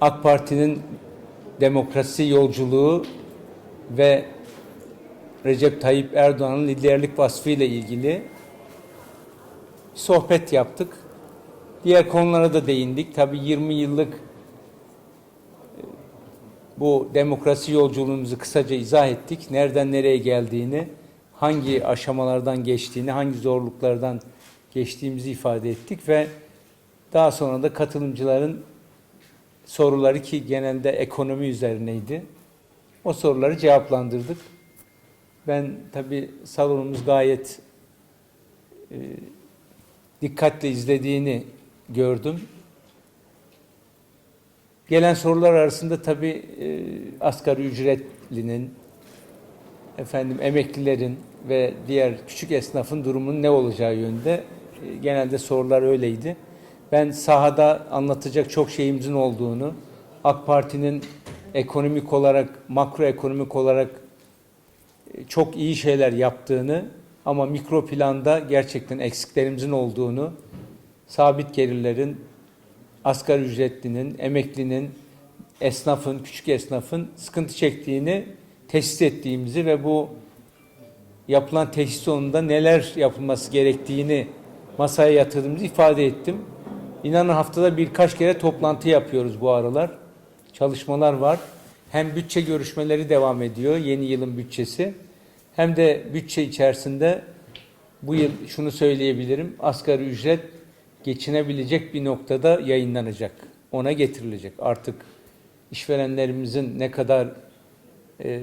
AK Parti'nin demokrasi yolculuğu ve Recep Tayyip Erdoğan'ın liderlik vasfıyla ilgili sohbet yaptık. Diğer konulara da değindik. Tabii 20 yıllık e, bu demokrasi yolculuğumuzu kısaca izah ettik. Nereden nereye geldiğini, hangi aşamalardan geçtiğini, hangi zorluklardan geçtiğimizi ifade ettik ve daha sonra da katılımcıların soruları ki genelde ekonomi üzerineydi. O soruları cevaplandırdık. Ben tabii salonumuz gayet e, dikkatle izlediğini gördüm. Gelen sorular arasında tabii e, asgari ücretlinin, efendim emeklilerin ve diğer küçük esnafın durumunun ne olacağı yönde e, genelde sorular öyleydi. Ben sahada anlatacak çok şeyimizin olduğunu, AK Parti'nin ekonomik olarak, makroekonomik olarak e, çok iyi şeyler yaptığını ama mikro planda gerçekten eksiklerimizin olduğunu, sabit gelirlerin, asgari ücretlinin, emeklinin, esnafın, küçük esnafın sıkıntı çektiğini teşhis ettiğimizi ve bu yapılan teşhis sonunda neler yapılması gerektiğini masaya yatırdığımızı ifade ettim. İnanın haftada birkaç kere toplantı yapıyoruz bu aralar. Çalışmalar var. Hem bütçe görüşmeleri devam ediyor, yeni yılın bütçesi. Hem de bütçe içerisinde bu yıl şunu söyleyebilirim. Asgari ücret geçinebilecek bir noktada yayınlanacak. Ona getirilecek. Artık işverenlerimizin ne kadar e,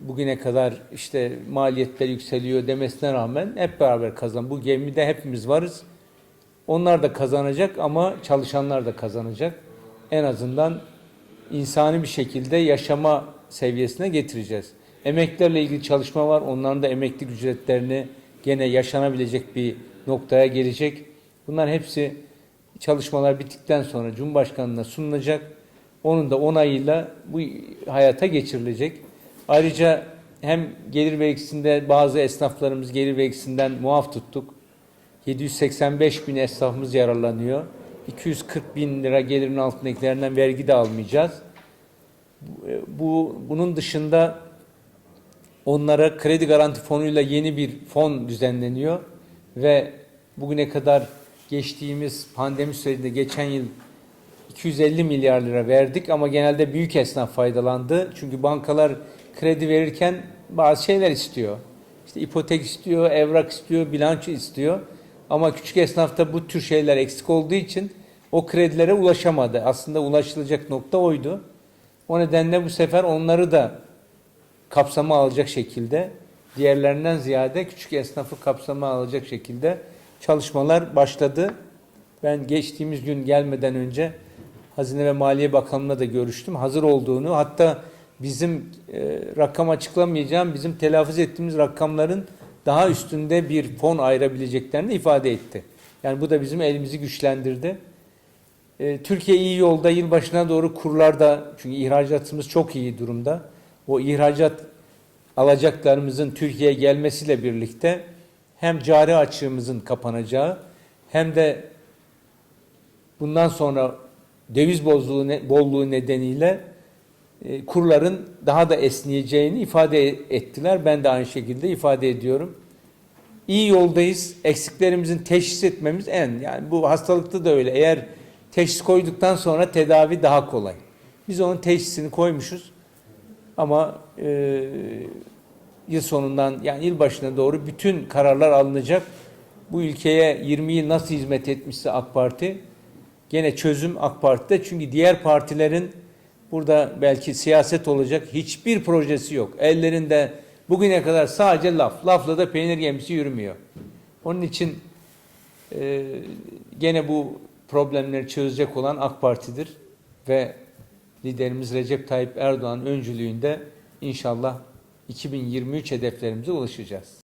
bugüne kadar işte maliyetler yükseliyor demesine rağmen hep beraber kazan. Bu gemide hepimiz varız. Onlar da kazanacak ama çalışanlar da kazanacak. En azından insani bir şekilde yaşama seviyesine getireceğiz. Emeklilerle ilgili çalışma var. Onların da emeklilik ücretlerini gene yaşanabilecek bir noktaya gelecek. Bunlar hepsi çalışmalar bittikten sonra Cumhurbaşkanı'na sunulacak. Onun da onayıyla bu hayata geçirilecek. Ayrıca hem gelir vergisinde bazı esnaflarımız gelir vergisinden muaf tuttuk. 785 bin esnafımız yararlanıyor. 240 bin lira gelirin altındakilerinden vergi de almayacağız. Bu, bunun dışında onlara kredi garanti fonuyla yeni bir fon düzenleniyor ve bugüne kadar geçtiğimiz pandemi sürecinde geçen yıl 250 milyar lira verdik ama genelde büyük esnaf faydalandı. Çünkü bankalar kredi verirken bazı şeyler istiyor. İşte ipotek istiyor, evrak istiyor, bilanço istiyor. Ama küçük esnafta bu tür şeyler eksik olduğu için o kredilere ulaşamadı. Aslında ulaşılacak nokta oydu. O nedenle bu sefer onları da kapsama alacak şekilde diğerlerinden ziyade küçük esnafı kapsama alacak şekilde çalışmalar başladı. Ben geçtiğimiz gün gelmeden önce Hazine ve Maliye Bakanlığı'na da görüştüm. Hazır olduğunu hatta bizim e, rakam açıklamayacağım bizim telaffuz ettiğimiz rakamların daha üstünde bir fon ayırabileceklerini ifade etti. Yani bu da bizim elimizi güçlendirdi. E, Türkiye iyi yolda yılbaşına doğru kurlarda çünkü ihracatımız çok iyi durumda. O ihracat alacaklarımızın Türkiye'ye gelmesiyle birlikte hem cari açığımızın kapanacağı hem de bundan sonra döviz bozluğu, bolluğu nedeniyle kurların daha da esneyeceğini ifade ettiler. Ben de aynı şekilde ifade ediyorum. İyi yoldayız. Eksiklerimizin teşhis etmemiz en yani bu hastalıkta da öyle. Eğer teşhis koyduktan sonra tedavi daha kolay. Biz onun teşhisini koymuşuz. Ama e, yıl sonundan yani yıl başına doğru bütün kararlar alınacak. Bu ülkeye 20 yıl nasıl hizmet etmişse AK Parti gene çözüm AK Parti'de. Çünkü diğer partilerin burada belki siyaset olacak hiçbir projesi yok. Ellerinde bugüne kadar sadece laf. Lafla da peynir gemisi yürümüyor. Onun için e, gene bu problemleri çözecek olan AK Parti'dir ve liderimiz Recep Tayyip Erdoğan öncülüğünde inşallah 2023 hedeflerimize ulaşacağız.